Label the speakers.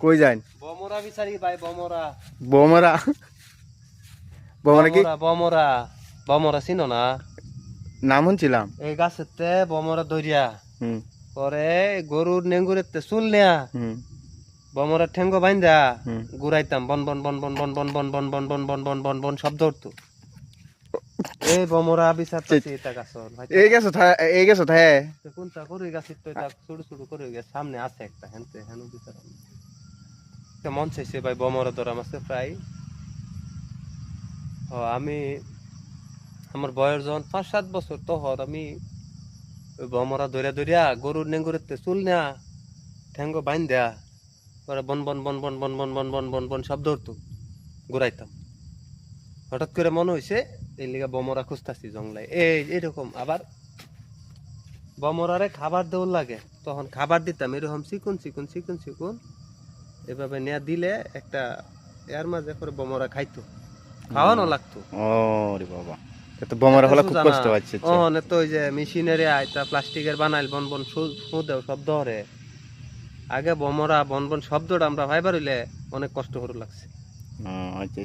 Speaker 1: কই যান
Speaker 2: বমরা বিচারি ভাই বমরা
Speaker 1: বৌমারা বৌমারা কি
Speaker 2: বমরা বমরা চিনো না
Speaker 1: নাম শুনছিলাম
Speaker 2: এই গাছেতে বমরা দরিয়া
Speaker 1: হুম
Speaker 2: পরে গরুর নেঙ্গুরেতে চুল নেয়া
Speaker 1: হুম
Speaker 2: বমরা ঠেঙ্গ বাইন্দা। ঘুরাইতাম বন বন বন বন বন বন বন বন বন বন বন বন বন বন শব্দ উঠতো এই বমরা বিচার এটা গাছর ভাই
Speaker 1: এই গেছো এই গেছো
Speaker 2: কোনটা করে তো এটা ছোট ছোট করে গেছে সামনে আছে একটা হেনতে হেন বিচার তো মন চাইছে, ভাই বমরা ধরা মাছে প্রায়। ও, আমি, আমার বয়স যখন পাঁচ, সাত বছর, তখন আমি বমরা ধরিয়া ধরিয়া গরুর নেঙ্গুরেতে চুল নেয়া, ঠ্যাঙ্গ বাইন দেয়া পরে বন বন বন বন বন বন বন বন বন বন শব্দ উঠতো ঘুরাইতাম। হঠাৎ করে মনে হয়েছে এই লিগা বমরা খুঁজতাছি জংলায় এই এরকম আবার বমরারে খাবার দেওয়ার লাগে। তখন খাবার দিতাম, এরকম চিকুন চিকুন চিকুন চিকুন। এভাবে নেয়া দিলে একটা এর মাঝে করে বমরা খাইতো। খাওয়ানো লাগতো।
Speaker 1: ও রে বাবা। এত বোমরা হলো খুব কষ্ট হচ্ছে
Speaker 2: ও না তো ওই যে মেশিনারি আইতা প্লাস্টিকের বানাইল বন বন সুদে শব্দ হরে আগে বোমরা বন বন শব্দটা আমরা ভাইবার হইলে অনেক কষ্ট করে লাগছে।
Speaker 1: আচ্ছা।